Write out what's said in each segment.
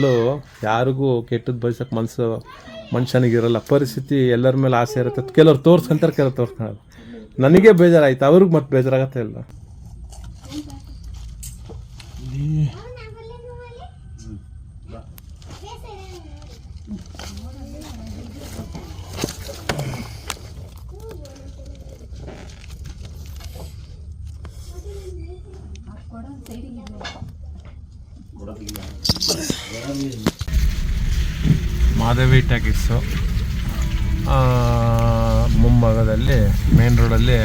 ಜೀವನದಲ್ಲೂ ಯಾರಿಗೂ ಕೆಟ್ಟದ್ದು ಬಯಸಕ್ಕೆ ಮನಸ್ಸು ಮನುಷ್ಯನಿಗಿರಲ್ಲ. ಪರಿಸ್ಥಿತಿ ಎಲ್ಲರ ಮೇಲೆ ಆಸೆ ಇರುತ್ತೆ. ಕೆಲವ್ರು ತೋರ್ಸ್ಕೊಂತಾರೆ, ಕೆಲವ್ರು ತೋರ್ಸ್ಕೊಳಲ್ಲ. ನನಗೆ ಬೇಜಾರಾಯ್ತು, ಅವ್ರಿಗೆ ಮತ್ತೆ ಬೇಜಾರಾಗತ್ತೆ ಇಲ್ಲ. ಮಾಧವಿ ಟ್ಯಾಕಿಸು ಮುಂಭಾಗದಲ್ಲಿ ಮೇನ್ ರೋಡಲ್ಲಿ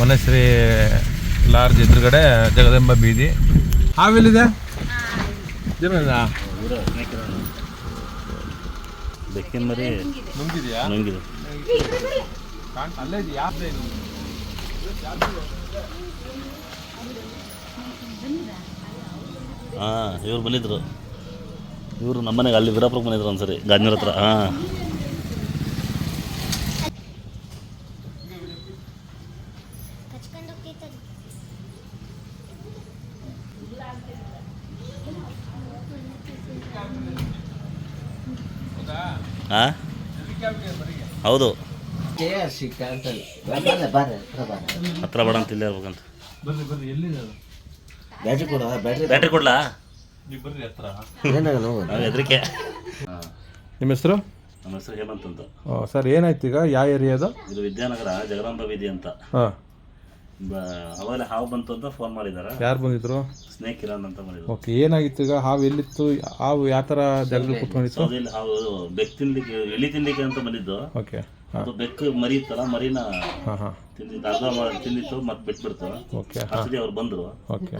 ವನಶ್ರೀ ಲಾರ್ಜ್ ಎದುರುಗಡೆ ಜಗದಂಬ ಬೀದಿ. ಹಾವೆಲ್ಲಿದೆ ಜೀವನ ಬೆಕ್ಕಿನ ಮರಿ ನುಂಗಿದೆಯಾ? ನುಂಗಿದೆ. ಅಲ್ಲೇ ಯಾವ್ದು ಹಾಂ ಇವ್ರು ಬಂದಿದ್ರು. ಇವರು ನಮ್ಮನೆಗೆ ಅಲ್ಲಿ ವೀರಾಪುರಕ್ಕೆ ಬಂದಿದ್ರು ಒಂದ್ಸರಿ ಗಾಂಧಿನವ್ರ ಹತ್ರ. ಹಾ. ಹಾಂ? ಹೌದು. ಹತ್ರ ಬೇಡ ಅಂತ ಇಲ್ಲೇ ಇರ್ಬೇಕಂತ. ಬ್ಯಾಟ್ರಿ ಕೊಡ್ಲಾ? ನೀವು ಹೆದರಿಕೆ. ಹಾಂ. ನಿಮ್ಮ ಹೆಸರು? ನಮ್ಮ ಹೆಸರು ಹೇಮಂತ್ ಅಂತ. ಸರ್ ಏನಾಯ್ತು ಈಗ? ಯಾವ ಏರಿಯಾ ಅದು? ಇದು ವಿದ್ಯಾನಗರ ಜಗದಾಂಬ ಬೀದಿ ಅಂತ. ಹಾಂ. ಅವಾಗಲೇ ಹಾವು ಬಂತು ಅಂತ ಫೋನ್ ಮಾಡಿದ್ದಾರೆ ಯಾರು ಬಂದಿದ್ರು? ಸ್ನೇಕ್ ಕಿರಣ್ ಅಂತ ಮಾಡಿದ್ರು ಓಕೆ ಏನಾಗಿತ್ತು ಈಗ? ಹಾವು ಎಲ್ಲಿತ್ತು? ಹಾವು ಯಾವ ಥರ ಜಾಗದಲ್ಲಿ ಕುತ್ಕೊಂಡಿತ್ತು? ಸೌದೆಯಲ್ಲಿ ಹಾವು ಬೆಕ್ ತಿನ್ಲಿಕ್ಕೆ ಎಲ್ಲಿ ತಿನ್ಲಿಕ್ಕೆ ಅಂತ ಬಂದಿದ್ದು. ಓಕೆ ಅದು ಬೆಕ್ಕು ಮರಿ ಇತ್ತಲ್ಲ ಮರಿನ ಹಾಂ ಹಾಂ. ತಿಂದಿದ್ದು. ಅರ್ಧ ಮಾಡಿ ತಿಂದಿತ್ತು ಮತ್ತೆ ಬಿಟ್ಬಿಡ್ತು. ಓಕೆ ಅಷ್ಟೇ ಅವ್ರು ಬಂದರು. ಓಕೆ.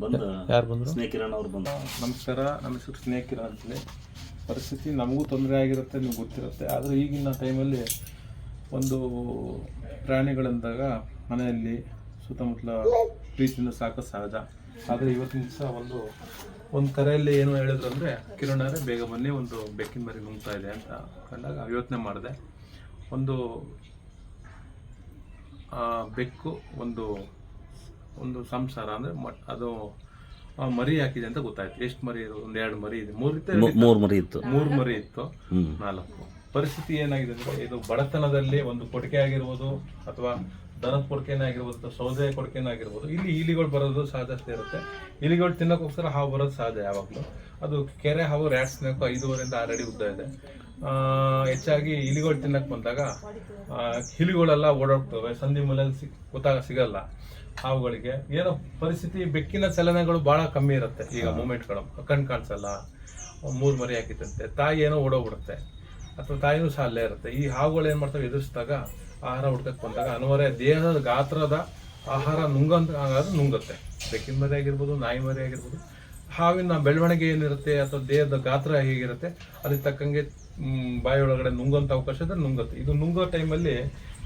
ಬಂದು ಯಾರು ಬಂದರು? ಸ್ನೇಕ್ ಕಿರಣ್ ಅವ್ರು ಬಂದರು. ನಮಸ್ಕಾರ ನಮ್ಮ ಹೆಸರು ಸ್ನೇಹಿತರ ಅಂತೇಳಿ. ಪರಿಸ್ಥಿತಿ ನಮಗೂ ತೊಂದರೆ ಆಗಿರುತ್ತೆ ನಿಮ್ಗೆ ಗೊತ್ತಿರುತ್ತೆ. ಆದರೆ ಈಗಿನ ಟೈಮಲ್ಲಿ ಒಂದು ಪ್ರಾಣಿಗಳಂದಾಗ ಮನೆಯಲ್ಲಿ ಸುತ್ತಮುತ್ತಲ ಪ್ರೀತಿಯಿಂದ ಸಾಕ ಸಹಜ. ಆದರೆ ಇವತ್ತಿನ ದಿವಸ ಒಂದು ಒಂದು ಕರೆಯಲ್ಲಿ ಏನು ಹೇಳಿದ್ರು ಅಂದರೆ ಕಿರಣ್ ಅವರೇ ಬೇಗ ಬನ್ನಿ ಒಂದು ಬೆಕ್ಕಿನ ಮರಿ ನುಂಗ್ತಾ ಇದೆ ಅಂತ ಕಂಡಾಗ ಯೋಚನೆ ಮಾಡಿದೆ. ಒಂದು ಆ, ಬೆಕ್ಕು ಒಂದು ಒಂದು ಸಂಸಾರ ಅಂದರೆ ಅದು ಮರಿ ಹಾಕಿದೆ ಅಂತ ಗೊತ್ತಾಯ್ತು. ಎಷ್ಟು ಮರಿ ಇರೋದು ಒಂದು ಎರಡು ಮರಿ ಇದೆ. ಮೂರು ಮೂರು ಮರಿ ಇತ್ತು. ಮೂರು ಮರಿ ಇತ್ತು. ನಾಲ್ಕು. ಪರಿಸ್ಥಿತಿ ಏನಾಗಿದೆ ಅಂದ್ರೆ ಇದು ಬಡತನದಲ್ಲಿ ಒಂದು ಕೊಡುಗೆ ಆಗಿರ್ಬೋದು ಅಥವಾ ದನದ ಕೊಡಿಕೆನೇ ಆಗಿರ್ಬೋದು ಅಥವಾ ಸೌದೆ ಕೊಡಿಕೆನೇ ಆಗಿರ್ಬೋದು ಇಲ್ಲಿ ಇಲಿಗಳು ಬರೋದು ಸಾಧ್ಯತೆ ಇರುತ್ತೆ. ಇಲಿಗಳು ತಿನ್ನೋಕ್ಕೋಸ್ಕರ ಹಾವು ಬರೋದು ಸಾಧ್ಯ ಯಾವಾಗಲೂ. ಅದು ಕೆರೆ ಹಾವು ರ್ಯಾಟ್ ಸ್ನೇಕು ಐದೂವರೆಯಿಂದ ಆರು ಅಡಿ ಉದ್ದ ಇದೆ. ಹೆಚ್ಚಾಗಿ ಇಲಿಗಳು ತಿನ್ನಕ್ಕೆ ಬಂದಾಗ ಇಲಿಗಳೆಲ್ಲ ಓಡಾಡ್ತವೆ. ಸಂಧಿ ಮೂಲೆಯಲ್ಲಿ ಸಿಕ್ ಗೊತ್ತಾಗ ಸಿಗಲ್ಲ ಹಾವುಗಳಿಗೆ. ಏನೋ ಪರಿಸ್ಥಿತಿ ಬೆಕ್ಕಿನ ಚಲನೆಗಳು ಭಾಳ ಕಮ್ಮಿ ಇರುತ್ತೆ ಈಗ ಮೂಮೆಂಟ್ಗಳು. ಕಣ್ ಕಾಣಿಸಲ್ಲ ಮೂರು ಮರಿ ಹಾಕಿತ್ತಂತೆ ತಾಯಿ ಏನೋ ಓಡೋಗ್ಬಿಡುತ್ತೆ. ಅಥವಾ ತಾಯಿನೂ ಸಹ ಅಲ್ಲೇ ಇರುತ್ತೆ. ಈ ಹಾವುಗಳು ಏನು ಮಾಡ್ತವೆ? ಎದುರಿಸಿದಾಗ ಆಹಾರ ಹುಡ್ಕಕ್ಕೆ ಬಂದಾಗ ಅನಿವಾರ್ಯ ದೇಹದ ಗಾತ್ರದ ಆಹಾರ ನುಂಗಂತ ಹಾಗಾದ್ರೆ ನುಂಗುತ್ತೆ. ಬೆಕ್ಕಿನ ಮರಿ ಆಗಿರ್ಬೋದು, ನಾಯಿ ಮರಿ ಆಗಿರ್ಬೋದು. ಹಾವಿನ ಬೆಳವಣಿಗೆ ಏನಿರುತ್ತೆ ಅಥವಾ ದೇಹದ ಗಾತ್ರ ಹೇಗಿರುತ್ತೆ, ಅದಕ್ಕೆ ತಕ್ಕಂಗೆ ಬಾಯಿಯೊಳಗಡೆ ನುಂಗಂತ ಅವಕಾಶ ಇದ್ರೆ ನುಂಗುತ್ತೆ. ಇದು ನುಂಗೋ ಟೈಮಲ್ಲಿ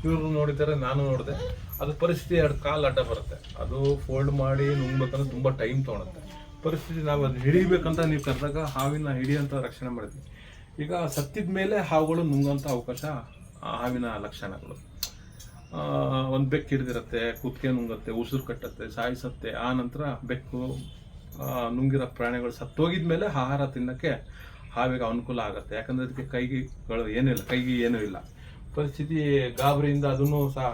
ಇವರು ನೋಡಿದರೆ ನಾನು ನೋಡಿದೆ. ಅದು ಪರಿಸ್ಥಿತಿ ಎರಡು ಕಾಲು ಅಡ್ಡ ಬರುತ್ತೆ. ಅದು ಫೋಲ್ಡ್ ಮಾಡಿ ನುಂಗ್ಬೇಕಂದ್ರೆ ತುಂಬ ಟೈಮ್ ತೊಗೊಳುತ್ತೆ. ಪರಿಸ್ಥಿತಿ ನಾವು ಅದು ಹಿಡಿಬೇಕಂತ ನೀವು ಕರೆದಾಗ ಹಾವಿನ ಹಿಡಿಯಂತ ರಕ್ಷಣೆ ಮಾಡಿದ್ವಿ. ಈಗ ಸತ್ತಿದ ಮೇಲೆ ಹಾವುಗಳು ನುಂಗುವಂಥ ಅವಕಾಶ ಹಾವಿನ ಲಕ್ಷಣಗಳು. ಒಂದು ಬೆಕ್ಕು ಹಿಡಿದಿರುತ್ತೆ, ಕುತ್ತಿಗೆ ನುಂಗುತ್ತೆ, ಉಸಿರು ಕಟ್ಟತ್ತೆ, ಸಾಯಿಸತ್ತೆ, ಆ ನಂತರ ಬೆಕ್ಕು ನುಂಗಿರೋ ಪ್ರಾಣಿಗಳು ಸತ್ತೋಗಿದ ಮೇಲೆ ಆಹಾರ ತಿನ್ನಕ್ಕೆ ಹಾವಿಗೆ ಅನುಕೂಲ ಆಗುತ್ತೆ. ಯಾಕಂದ್ರೆ ಅದಕ್ಕೆ ಕೈಗಳು ಏನಿಲ್ಲ ಕೈಗೆ ಏನೂ ಇಲ್ಲ. ಪರಿಸ್ಥಿತಿ ಗಾಬರಿಯಿಂದ ಅದನ್ನು ಸಹ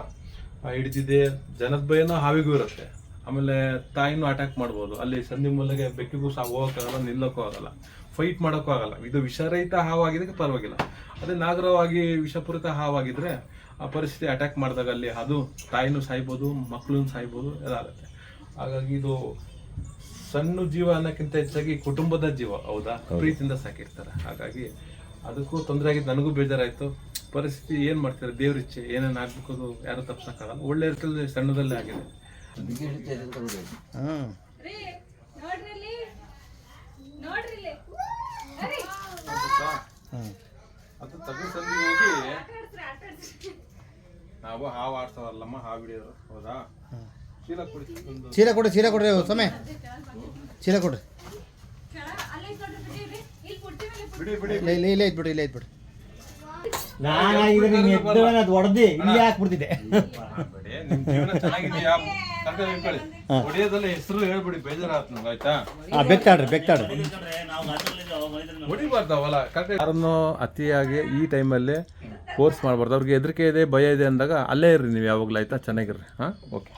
ಹಿಡಿದಿದೆ. ಜನದ ಭಯನೂ ಹಾವಿಗೂ ಇರುತ್ತೆ. ಆಮೇಲೆ ತಾಯಿನೂ ಅಟ್ಯಾಕ್ ಮಾಡ್ಬೋದು. ಅಲ್ಲಿ ಸಂಧಿ ಮೂಲಗೆ ಬೆಕ್ಕಿಗೂ ಸಹ ಹೋಗೋಕ್ಕಾಗಲ್ಲ, ನಿಲ್ಲೋಕ್ಕೂ ಆಗಲ್ಲ. ಫೈಟ್ ಮಾಡೋಕ್ಕೂ ಆಗಲ್ಲ. ಇದು ವಿಷರಹಿತ ಹಾವಾಗಿದ್ದಕ್ಕೆ ಪರವಾಗಿಲ್ಲ. ಅದೇ ನಾಗರವಾಗಿ ವಿಷಪೂರಿತ ಹಾವಾಗಿದ್ರೆ ಆ ಪರಿಸ್ಥಿತಿ ಅಟ್ಯಾಕ್ ಮಾಡಿದಾಗ ಅಲ್ಲಿ ಅದು ತಾಯಿನೂ ಸಾಯ್ಬೋದು ಮಕ್ಕಳನ್ನು ಸಾಯ್ಬೋದು ಆಗುತ್ತೆ ಹಾಗಾಗಿ ಇದು ಸಣ್ಣ ಜೀವ ಅನ್ನೋಕ್ಕಿಂತ ಹೆಚ್ಚಾಗಿ ಕುಟುಂಬದ ಜೀವ. ಹೌದಾ? ಪ್ರೀತಿಯಿಂದ ಸಾಕಿರ್ತಾರೆ. ಹಾಗಾಗಿ ಅದಕ್ಕೂ ತೊಂದರೆ ಆಗಿದ್ದು ನನಗೂ ಬೇಜಾರಾಯಿತು. ಪರಿಸ್ಥಿತಿ ಏನು ಮಾಡ್ತಾರೆ? ದೇವ್ರ ಇಚ್ಛೆ. ಏನೇನು ಆಗ್ಬೇಕು ಅದು ಯಾರು ತಪ್ಸೋಕ್ಕಾಗಲ್ಲ ಒಳ್ಳೆ ರೀತಿಯಲ್ಲಿ ಸಣ್ಣದಲ್ಲೇ ಆಗಿದೆ. ಅದು ತಗಸಂದಿ ಹೋಗಿ ನಾವು ಹಾವು ಆಡ್ತಾವಲ್ಲಮ್ಮ ಹಾವು ಹಿಡಿಯೋರು. ಹೌದಾ? ಚೀಲ ಕೊಡಿ ಚೀಲ ಕೊಡಿ ಚೀಲ ಕೊಡ್ರಿ ಸಮಯ ಚೀಲ ಕೊಡ್ರಿ ಬಿಡಿ ಬಿಡಿ ಇಲ್ಲ ಇಲ್ಲ ಇಲ್ಲೇ ಇಲ್ಲ ಇಲ್ಲೇ ಇದ್ಬಿಡ್ರಿ ನಾನು ಇದನ್ನ ಎದ್ದವನ ಅದು ಹೊಡೆದಿ ಇಲ್ಲಿ ಹಾಕ್ಬಿಡ್ತಿದ್ದೆ. ಬಿಡಿ. ನಿಮ್ ಜೀವನ ಚೆನ್ನಾಗಿದೆಯಾ. ಹೊಡಿಯೋದಲ್ಲ ಹೆಸರು ಹೇಳ್ಬಿಡಿ ಬೇಜಾರಾತ್ ನಂಗೆ ಆಯ್ತಾ? ಹಾಂ ಬೆಕ್ತಾಡ್ರಿ ಬೆಕ್ತಾಡ್ರಿ ಹೊಡಿಬಾರ್ದವಲ್ಲ ಕರೆಕ್ಟ್ ಯಾರನ್ನು ಅತಿಯಾಗಿ ಈ ಟೈಮಲ್ಲಿ ಫೋರ್ಸ್ ಮಾಡಬಾರ್ದು. ಅವ್ರಿಗೆ ಹೆದರಿಕೆ ಇದೆ ಭಯ ಇದೆ ಅಂದಾಗ ಅಲ್ಲೇ ಇರ್ರಿ ನೀವು ಯಾವಾಗಲೂ ಆಯ್ತಾ? ಚೆನ್ನಾಗಿರ್ರಿ. ಹಾಂ? ಓಕೆ.